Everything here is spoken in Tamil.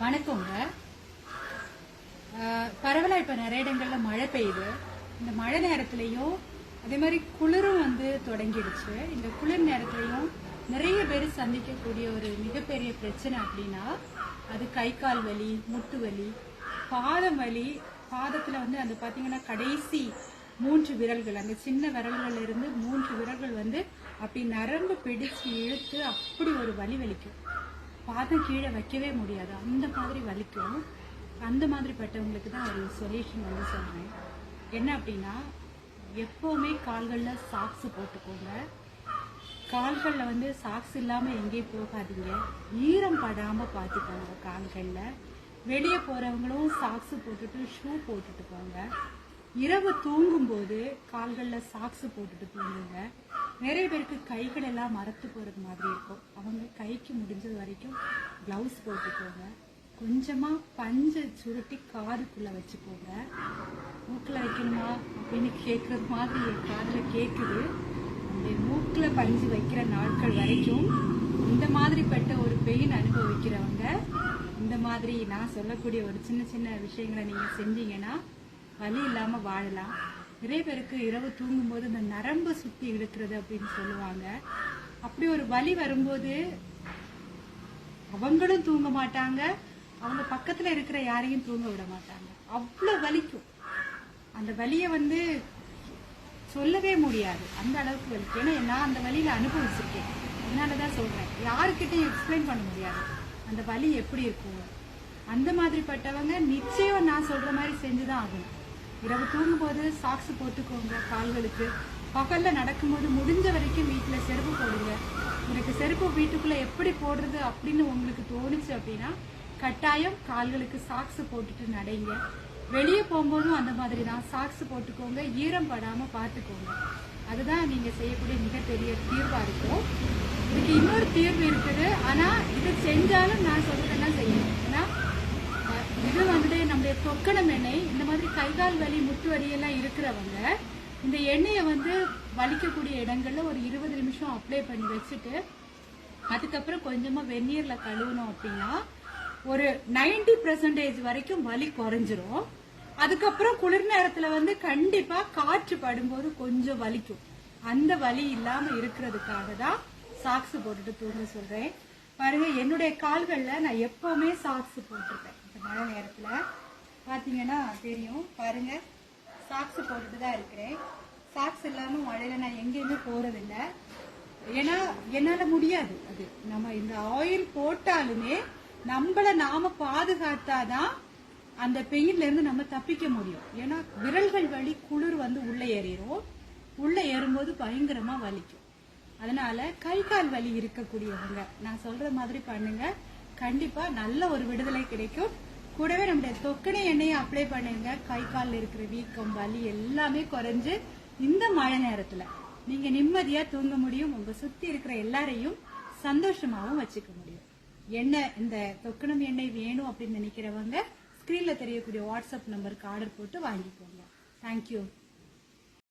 வணக்கங்க. பரவலாக இப்போ நிறைய இடங்களில் மழை பெய்யுது. இந்த மழை நேரத்துலையும் அதே மாதிரி குளிரும் வந்து தொடங்கிடுச்சு. இந்த குளிர் நேரத்துலையும் நிறைய பேர் சந்திக்கக்கூடிய ஒரு மிகப்பெரிய பிரச்சனை அப்படின்னா அது கை கால் வலி முட்டு வலி பாதம் வலி பாதத்தில் வந்து அந்த பார்த்தீங்கன்னா கடைசி மூன்று விரல்கள் அந்த சின்ன விரல்கள்ல இருந்து மூன்று விரல்கள் வந்து அப்படி நரம்பு பிடிச்சு இழுத்து அப்படி ஒரு வலி வலிக்கும். பாதம் கீழே வைக்கவே முடியாது. அந்த மாதிரி வலிக்கும். அந்த மாதிரிப்பட்டவங்களுக்கு தான் ஒரு சொல்யூஷன் வந்து சொல்கிறேன் என்ன அப்படின்னா எப்போவுமே கால்களில் சாக்ஸ் போட்டுக்கோங்க. கால்களில் வந்து சாக்ஸ் இல்லாமல் எங்கேயும் போகாதீங்க. ஈரம் படாமல் பார்த்துக்கோங்க கால்களில். வெளியே போகிறவங்களும் சாக்ஸ் போட்டுட்டு ஷூ போட்டுட்டு போங்க. இரவு தூங்கும்போது கால்களில் சாக்ஸ் போட்டுட்டு தூங்குங்க. நிறைய பேருக்கு கைகள் எல்லாம் மரத்து போகிறது மாதிரி இருக்கும். அவங்க கைக்கு முடிஞ்சது வரைக்கும் கிளவுஸ் போட்டுக்கோங்க கொஞ்சமாக பஞ்சை சுருட்டி காதுக்குள்ளே வச்சுக்கோங்க மூக்கில் வைக்கணுமா அப்படின்னு கேட்குறது மாதிரி என் காதில் கேட்குது அந்த மூக்கில் பஞ்சு வைக்கிற நாட்கள் வரைக்கும் இந்த மாதிரிப்பட்ட ஒரு பெயின் அனுபவிக்கிறவங்க இந்த மாதிரி நான் சொல்லக்கூடிய ஒரு சின்ன சின்ன விஷயங்களை நீங்கள் செஞ்சீங்கன்னா வலி இல்லாமல் வாழலாம். நிறைய பேருக்கு இரவு தூங்கும்போது இந்த நரம்பு சுத்தி இழுக்கிறது அப்படின்னு சொல்லுவாங்க. அப்படி ஒரு வலி வரும்போது அவங்களும் தூங்க மாட்டாங்க. அவங்க பக்கத்துல இருக்கிற யாரையும் தூங்க விட மாட்டாங்க. அவ்வளோ வலிக்கும். அந்த வலியை வந்து சொல்லவே முடியாது. அந்த அளவுக்கு வலிக்கும். ஏன்னா நான் அந்த வலியில அனுபவிச்சிருக்கேன். அதனாலதான் சொல்றேன். யாருக்கிட்டையும் எக்ஸ்பிளைன் பண்ண முடியாது. அந்த வலி எப்படி இருக்கும்? அந்த மாதிரிப்பட்டவங்க நிச்சயம் நான் சொல்ற மாதிரி செஞ்சுதான் ஆகணும். இரவு தூங்கும்போது சாக்ஸ் போட்டுக்கோங்க கால்களுக்கு. பகல்ல நடக்கும்போது முடிஞ்ச வரைக்கும் வீட்டில் செருப்பு போடுங்க. எனக்கு செருப்பு வீட்டுக்குள்ளே எப்படி போடுறது அப்படின்னு உங்களுக்கு தோணுச்சு அப்படின்னா கட்டாயம் கால்களுக்கு சாக்ஸ் போட்டுட்டு நடைங்க. வெளியே போகும்போதும் அந்த மாதிரி தான். சாக்ஸ் போட்டுக்கோங்க ஈரம் படாமல் பார்த்துக்கோங்க. அதுதான் நீங்கள் செய்யக்கூடிய மிகப்பெரிய தீர்வாக இருக்கும். இதுக்கு இன்னொரு தீர்வு இருக்குது. ஆனால் இதை செஞ்சாலும் நான் சொல்கிறதெல்லாம் செய்யணும். வந்து எண்ணெய் இந்த மாதிரி கை கால் வலி முட்டு வலியெல்லாம் இருக்கிறவங்க இந்த எண்ணெயை வந்து வலிக்கக்கூடிய இடங்களில் ஒரு இருபது நிமிஷம் அப்ளை பண்ணி வச்சுட்டு அதுக்கப்புறம் கொஞ்சமாக வெந்நீரில் கழுவணும் அப்படின்னா ஒரு நைன்டி பர்சன்டேஜ் வரைக்கும் வலி குறைஞ்சிரும். அதுக்கப்புறம் குளிர் நேரத்தில் வந்து கண்டிப்பாக காற்று படும்போது கொஞ்சம் வலிக்கும். அந்த வலி இல்லாமல் இருக்கிறதுக்காக தான் சாக்ஸ் போட்டுட்டு தூங்க சொல்கிறேன் பாருங்க என்னுடைய கால்களில் நான் எப்பவுமே சாக்ஸ் போட்டிருப்பேன். இந்த மழை நேரத்தில். பார்த்தீங்கன்னா தெரியும். பாருங்க. சாக்ஸ் போட்டுட்டு தான் இருக்கிறேன். சாக்ஸ் இல்லாமல் மழையில நான் எங்கேயுமே போறதில்லை. ஏன்னா என்னால முடியாது அது. நம்ம இந்த ஆயில் போட்டாலுமே நம்மள நாம பாதுகாத்தாதான் அந்த பெயின்ல இருந்து நம்ம தப்பிக்க முடியும். ஏன்னா விரல்கள் வலி குளிர் வந்து உள்ள ஏறிடும் உள்ள ஏறும்போது பயங்கரமா வலிக்கும். அதனால கை கால் வலி இருக்கக்கூடியவங்க நான் சொல்ற மாதிரி பண்ணுங்க. கண்டிப்பா நல்ல ஒரு விடுதலை கிடைக்கும். கூடவே நம்முடைய தொக்கணை எண்ணெயை அப்ளை பண்ணுங்க. கை காலில் இருக்கிற வீக்கம் வலி எல்லாமே குறைஞ்சு இந்த மழை நேரத்துல நீங்க நிம்மதியா தூங்க முடியும். உங்க சுத்தி இருக்கிற எல்லாரையும் சந்தோஷமாவும் வச்சுக்க முடியும். என்ன இந்த தொக்கணம் எண்ணெய் வேணும் அப்படின்னு நினைக்கிறவங்க ஸ்கிரீன்ல தெரியக்கூடிய வாட்ஸ்அப் நம்பருக்கு ஆர்டர் போட்டு வாங்கிக்கோங்க. தேங்க்யூ